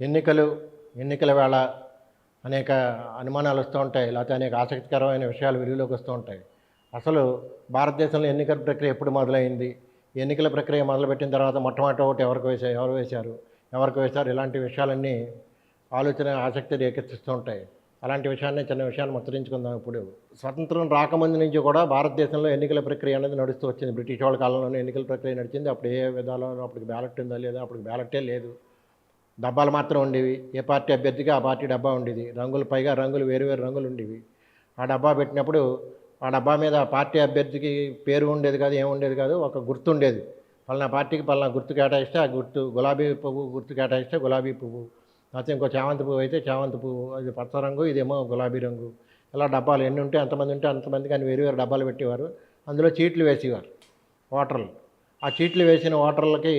ఎన్నికలు ఎన్నికల వేళ అనేక అనుమానాలు వస్తూ ఉంటాయి. లేకపోతే అనేక ఆసక్తికరమైన విషయాలు వెలుగులోకి వస్తూ ఉంటాయి. అసలు భారతదేశంలో ఎన్నికల ప్రక్రియ ఎప్పుడు మొదలైంది? ఎన్నికల ప్రక్రియ మొదలుపెట్టిన తర్వాత మొట్టమొదటి ఒకటి ఎవరికి వేసారు ఎవరు వేశారు? ఎవరికి వేశారు? ఇలాంటి విషయాలన్నీ ఆలోచన ఆసక్తి రేకెత్తిస్తూ ఉంటాయి. అలాంటి విషయాన్ని చిన్న విషయాన్ని ముచ్చరించుకుందాం ఇప్పుడు. స్వతంత్రం రాకముందు నుంచి కూడా భారతదేశంలో ఎన్నికల ప్రక్రియ అనేది నడుస్తూ వచ్చింది. బ్రిటిష్ వాళ్ళ కాలంలోనే ఎన్నికల ప్రక్రియ నడిచింది. అప్పుడు ఏ విధాలు అప్పటికి బ్యాలెట్ ఉందా లేదా? అప్పటికి బ్యాలెటే లేదు. డబ్బాలు మాత్రం ఉండేవి. ఏ పార్టీ అభ్యర్థికి ఆ పార్టీ డబ్బా ఉండేది. రంగులు పైగా రంగులు వేరు వేరు రంగులు ఉండేవి. ఆ డబ్బా పెట్టినప్పుడు ఆ డబ్బా మీద పార్టీ అభ్యర్థికి పేరు ఉండేది కాదు ఏముండేది ఉండేది కాదు ఒక గుర్తు ఉండేది. పలానా పార్టీకి పలానా గుర్తు కేటాయిస్తే ఆ గుర్తు గులాబీ పువ్వు గుర్తు కేటాయిస్తే గులాబీ పువ్వు. లేకపోతే ఇంకో చామంతి పువ్వు అయితే చామంతి పువ్వు అది పచ్చ రంగు ఇదేమో గులాబీ రంగు. ఇలా డబ్బాలు ఎన్ని ఉంటే అంతమంది ఉంటే అంతమంది కానీ వేరు వేరు డబ్బాలు పెట్టేవారు. అందులో చీట్లు వేసేవారు ఓటర్లు. ఆ చీట్లు వేసిన ఓటర్లకి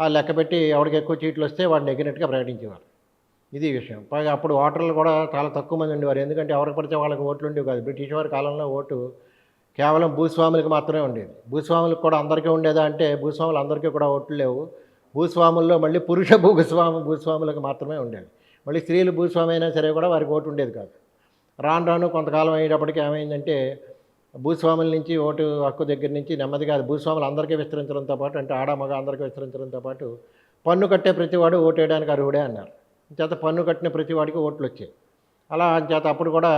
ఆ లెక్క పెట్టి ఎవరికి ఎక్కువ చీట్లు వస్తే వాడిని ఎగ్గినట్టుగా ప్రకటించేవారు. ఇది విషయం. పైగా అప్పుడు ఓటర్లు కూడా చాలా తక్కువ మంది ఉండేవారు. ఎందుకంటే ఎవరికి పడితే వాళ్ళకి ఓట్లు ఉండేవి కాదు. బ్రిటిష్ వారి కాలంలో ఓటు కేవలం భూస్వాములకు మాత్రమే ఉండేది. భూస్వాములకు కూడా అందరికీ ఉండేదా అంటే భూస్వాములు అందరికీ కూడా ఓట్లు లేవు. భూస్వాముల్లో మళ్ళీ పురుష భూస్వామి భూస్వాములకు మాత్రమే ఉండేది. మళ్ళీ స్త్రీలు భూస్వామి అయినా సరే కూడా వారికి ఓటు ఉండేది కాదు. రాను రాను కొంతకాలం అయ్యేటప్పటికి ఏమైందంటే భూస్వాముల నుంచి ఓటు హక్కు దగ్గర నుంచి నెమ్మదిగా అది భూస్వాములు అందరికీ విస్తరించడంతో పాటు అంటే ఆడ మగ అందరికీ విస్తరించడంతో పాటు పన్ను కట్టే ప్రతివాడు ఓటు వేయడానికి అర్హుడే అన్నారు. చేత పన్ను కట్టిన ప్రతివాడికి ఓట్లు వచ్చాయి. అలా చేత అప్పుడు కూడా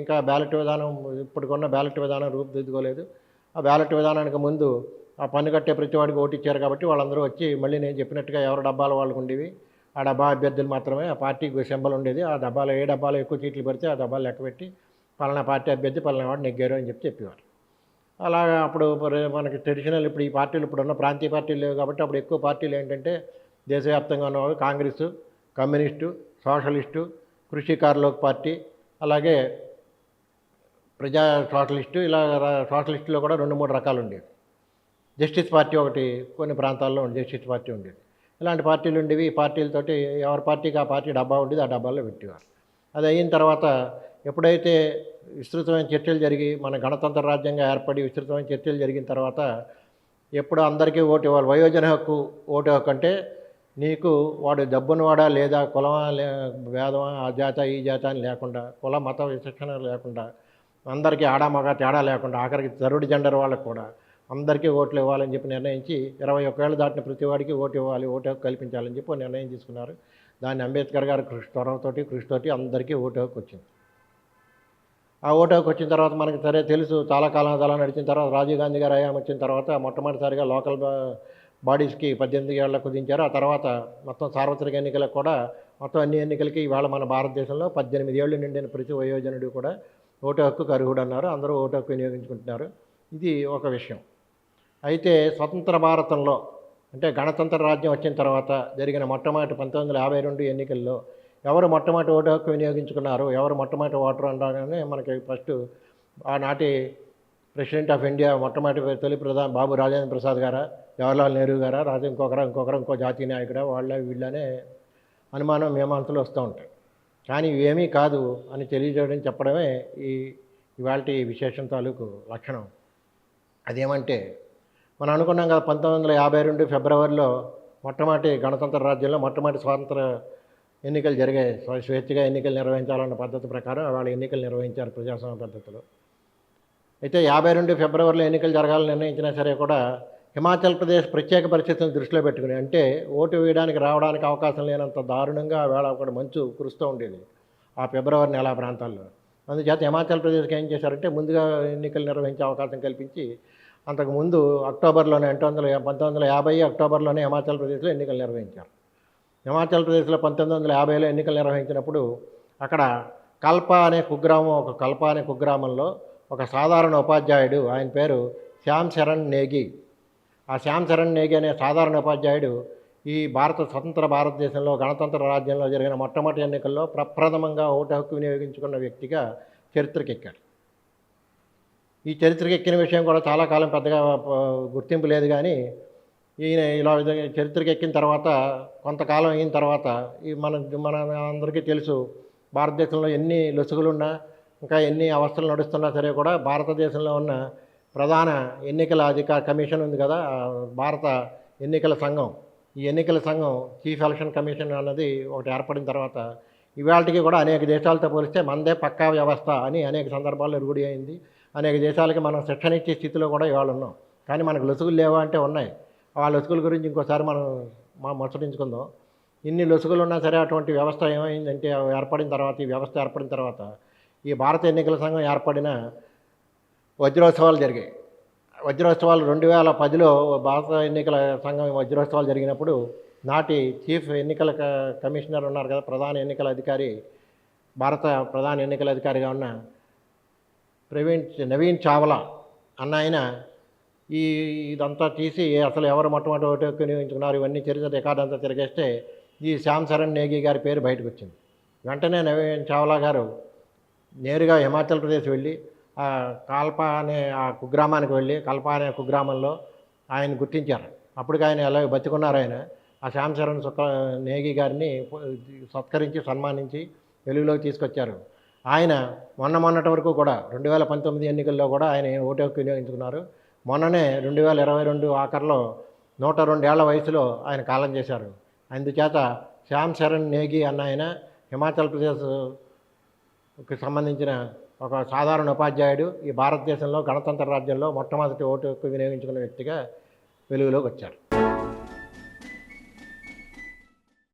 ఇంకా బ్యాలెట్ విధానం ఇప్పటికున్న బ్యాలెట్ విధానం రూపుదిద్దుకోలేదు. ఆ బ్యాలెట్ విధానానికి ముందు ఆ పన్ను కట్టే ప్రతివాడికి ఓటు ఇచ్చారు కాబట్టి వాళ్ళందరూ వచ్చి మళ్ళీ నేను చెప్పినట్టుగా ఎవరు డబ్బాలు వాళ్ళకు ఉండేవి ఆ డబ్బా అభ్యర్థులు మాత్రమే ఆ పార్టీకి సింబల్ ఉండేది. ఆ డబ్బాలో ఏ డబ్బాలో ఎక్కువ చీట్లు పెడితే ఆ డబ్బాలు లెక్క పెట్టి పలానా పార్టీ అభ్యర్థి పలానా వాడు నెగ్గారు అని చెప్పి చెప్పేవారు. అలాగా అప్పుడు మరి మనకి ట్రెడిషనల్ ఇప్పుడు ఈ పార్టీలు ఇప్పుడు ఉన్న ప్రాంతీయ పార్టీలు లేవు కాబట్టి అప్పుడు ఎక్కువ పార్టీలు ఏంటంటే దేశవ్యాప్తంగా ఉన్నవారు Congress communist socialist Krishikar Lok party అలాగే ప్రజా సోషలిస్టు ఇలా సోషలిస్టులో కూడా రెండు మూడు రకాలు ఉండేవి. జస్టిస్ పార్టీ ఒకటి కొన్ని ప్రాంతాల్లో జస్టిస్ పార్టీ ఉండేది. ఇలాంటి పార్టీలు ఉండేవి. ఈ పార్టీలతోటి ఎవరి పార్టీకి ఆ పార్టీ డబ్బా ఉండేది ఆ డబ్బాల్లో పెట్టేవారు. అది అయిన తర్వాత ఎప్పుడైతే విస్తృతమైన చర్చలు జరిగి మన గణతంత్ర రాజ్యంగా ఏర్పడి విస్తృతమైన చర్చలు జరిగిన తర్వాత ఎప్పుడు అందరికీ ఓటు ఇవ్వాలి. వయోజన హక్కు ఓటు హక్కు అంటే నీకు వాడు డబ్బున్నవాడా లేదా కులమా లే భేదమా ఆ జాత ఈ జాత అని లేకుండా కుల మత విశక్షణ లేకుండా అందరికీ ఆడా మగ తేడా లేకుండా ఆఖరికి తరుడు జెండర్ వాళ్ళకు కూడా అందరికీ ఓట్లు ఇవ్వాలని చెప్పి నిర్ణయించి ఇరవై ఒకేళ్ళు దాటిన ప్రతి వాడికి ఓటు ఇవ్వాలి ఓటు హక్కు కల్పించాలని చెప్పి నిర్ణయం తీసుకున్నారు. దాన్ని అంబేద్కర్ గారు కృషి త్వరతోటి కృషితోటి అందరికీ ఓటు హక్కు వచ్చింది. ఆ ఓటు హక్కు వచ్చిన తర్వాత మనకి సరే తెలుసు చాలా కాలం చాలా నడిచిన తర్వాత రాజీవ్ గాంధీ గారు హయాం వచ్చిన తర్వాత మొట్టమొదటిసారిగా లోకల్ బాడీస్కి పద్దెనిమిది ఏళ్ళ కుదించారు. ఆ తర్వాత మొత్తం సార్వత్రిక ఎన్నికలకు కూడా మొత్తం అన్ని ఎన్నికలకి ఇవాళ మన భారతదేశంలో పద్దెనిమిది ఏళ్ళు నిండిన ప్రతి వయోజనుడు కూడా ఓటు హక్కుకు అర్హుడు అన్నారు. అందరూ ఓటు హక్కు వినియోగించుకుంటున్నారు. ఇది ఒక విషయం. అయితే స్వతంత్ర భారతంలో అంటే గణతంత్ర రాజ్యం వచ్చిన తర్వాత జరిగిన మొట్టమొదటి పంతొమ్మిది వందల యాభై రెండు ఎన్నికల్లో ఎవరు మొట్టమొదటి ఓటు హక్కు వినియోగించుకున్నారు ఎవరు మొట్టమొదటి ఓటర్ అనగానే మనకి ఫస్ట్ ఆనాటి ప్రెసిడెంట్ ఆఫ్ ఇండియా మొట్టమొదటి తొలి ప్రధాని బాబు రాజేంద్ర ప్రసాద్ గారా జవహర్లాల్ నెహ్రూ గారా రాజు ఇంకొకరు ఇంకొకరు ఇంకో జాతీయ నాయకుడా వాళ్ళ వీళ్ళనే అనుమానం మీమాంసలు వస్తూ ఉంటాయి. కానీ ఇవేమీ కాదు అని తెలియజేయడం చెప్పడమే ఈ ఇవాళ విశేషం తాలూకు లక్షణం. అదేమంటే మనం అనుకున్నాం కదా పంతొమ్మిది వందల యాభై రెండు ఫిబ్రవరిలో మొట్టమొదటి గణతంత్ర రాజ్యంలో మొట్టమొదటి స్వాతంత్ర ఎన్నికలు జరిగాయి. స్వ- స్వేచ్ఛగా ఎన్నికలు నిర్వహించాలన్న పద్ధతి ప్రకారం వాళ్ళ ఎన్నికలు నిర్వహించారు ప్రజాస్వామ్య పద్ధతిలో. అయితే యాభై రెండు ఫిబ్రవరిలో ఎన్నికలు జరగాలని నిర్ణయించినా సరే కూడా హిమాచల్ ప్రదేశ్ ప్రత్యేక పరిస్థితులను దృష్టిలో పెట్టుకుని అంటే ఓటు వేయడానికి రావడానికి అవకాశం లేనంత దారుణంగా వేళ ఒకటి మంచు కురుస్తూ ఉండేది ఆ ఫిబ్రవరి నెల ప్రాంతాల్లో. అందుచేత హిమాచల్ ప్రదేశ్కి ఏం చేశారంటే ముందుగా ఎన్నికలు నిర్వహించే అవకాశం కల్పించి అంతకుముందు అక్టోబర్లోనే అంటే వందల పంతొమ్మిది వందల యాభై అక్టోబర్లోనే హిమాచల్ ప్రదేశ్లో ఎన్నికలు నిర్వహించారు. హిమాచల్ ప్రదేశ్లో పంతొమ్మిది వందల యాభైలో ఎన్నికలు నిర్వహించినప్పుడు అక్కడ కల్ప అనే కుగ్రామం ఒక కల్ప అనే కుగ్రామంలో ఒక సాధారణ ఉపాధ్యాయుడు ఆయన పేరు శ్యామ్ శరణ్ నేగి. ఆ శ్యామ్ శరణ్ నేగి అనే సాధారణ ఉపాధ్యాయుడు ఈ భారత స్వతంత్ర భారతదేశంలో గణతంత్ర రాజ్యంలో జరిగిన మొట్టమొదటి ఎన్నికల్లో ప్రప్రథమంగా ఓటు హక్కు వినియోగించుకున్న వ్యక్తిగా చరిత్రకెక్కాడు. ఈ చరిత్రకి ఎక్కిన విషయం కూడా చాలా కాలం పెద్దగా గుర్తింపు లేదు కానీ ఈయన ఇలా విధంగా చరిత్రకి ఎక్కిన తర్వాత కొంతకాలం అయిన తర్వాత ఈ మన మన అందరికీ తెలుసు భారతదేశంలో ఎన్ని లొసుగులున్నా ఇంకా ఎన్ని అవస్థలు నడుస్తున్నా సరే కూడా భారతదేశంలో ఉన్న ప్రధాన ఎన్నికల అధికార కమిషన్ ఉంది కదా భారత ఎన్నికల సంఘం. ఈ ఎన్నికల సంఘం చీఫ్ ఎలక్షన్ కమిషన్ అన్నది ఒకటి ఏర్పడిన తర్వాత ఇవాళకి కూడా అనేక దేశాలతో పోలిస్తే మనదే పక్కా వ్యవస్థ అని అనేక సందర్భాల్లో రూఢి అయింది. అనేక దేశాలకి మనం శిక్షణ ఇచ్చే స్థితిలో కూడా ఇవాళ ఉన్నాం. కానీ మనకు లొసుగులు లేవా అంటే ఉన్నాయి. ఆ లొసుగుల గురించి ఇంకోసారి మనం మా ముచ్చటించుకుందాం. ఇన్ని లొసుగులు ఉన్నా సరే అటువంటి వ్యవస్థ ఏమైందంటే అవి ఏర్పడిన తర్వాత ఈ వ్యవస్థ ఏర్పడిన తర్వాత ఈ భారత ఎన్నికల సంఘం ఏర్పడిన వజ్రోత్సవాలు జరిగాయి. వజ్రోత్సవాలు రెండు వేల పదిలో భారత ఎన్నికల సంఘం వజ్రోత్సవాలు జరిగినప్పుడు నాటి చీఫ్ ఎన్నికల క- కమిషనర్ ఉన్నారు కదా ప్రధాన ఎన్నికల అధికారి భారత ప్రధాన ఎన్నికల అధికారిగా ఉన్న ప్రవీణ్ నవీన్ చావ్లా అన్న ఆయన ఈ ఇదంతా తీసి అసలు ఎవరు మొట్టమొదటి ఒకటి వినియోగించుకున్నారు ఇవన్నీ చరిత్ర రికార్డు అంతా తిరిగేస్తే ఈ శ్యామ్ చరణ్ నేగి గారి పేరు బయటకు వచ్చింది వెంటనే నవీన్ చావ్లా గారు నేరుగా హిమాచల్ ప్రదేశ్ వెళ్ళి కల్ప అనే ఆ కుగ్రామానికి వెళ్ళి కల్ప అనే కుగ్రామంలో ఆయన గుర్తించారు. అప్పటికి ఆయన ఎలా బతికున్నారు ఆయన ఆ శ్యామ్ చరణ్ సుఖ నేగి గారిని సత్కరించి సన్మానించి వెలుగులోకి తీసుకొచ్చారు. ఆయన మొన్న మొన్నటి వరకు కూడా రెండు వేల పంతొమ్మిది ఎన్నికల్లో కూడా ఆయన ఓటు హక్కు వినియోగించుకున్నారు. మొన్ననే రెండు వేల ఇరవై రెండు ఆఖరిలో నూట రెండేళ్ళ వయసులో ఆయన కాలం చేశారు. అందుచేత శ్యామ్ శరణ్ నేగి అన్న ఆయన హిమాచల్ ప్రదేశ్కి సంబంధించిన ఒక సాధారణ ఉపాధ్యాయుడు ఈ భారతదేశంలో గణతంత్ర రాజ్యంలో మొట్టమొదటి ఓటు హక్కు వినియోగించుకున్న వ్యక్తిగా వెలుగులోకి వచ్చారు.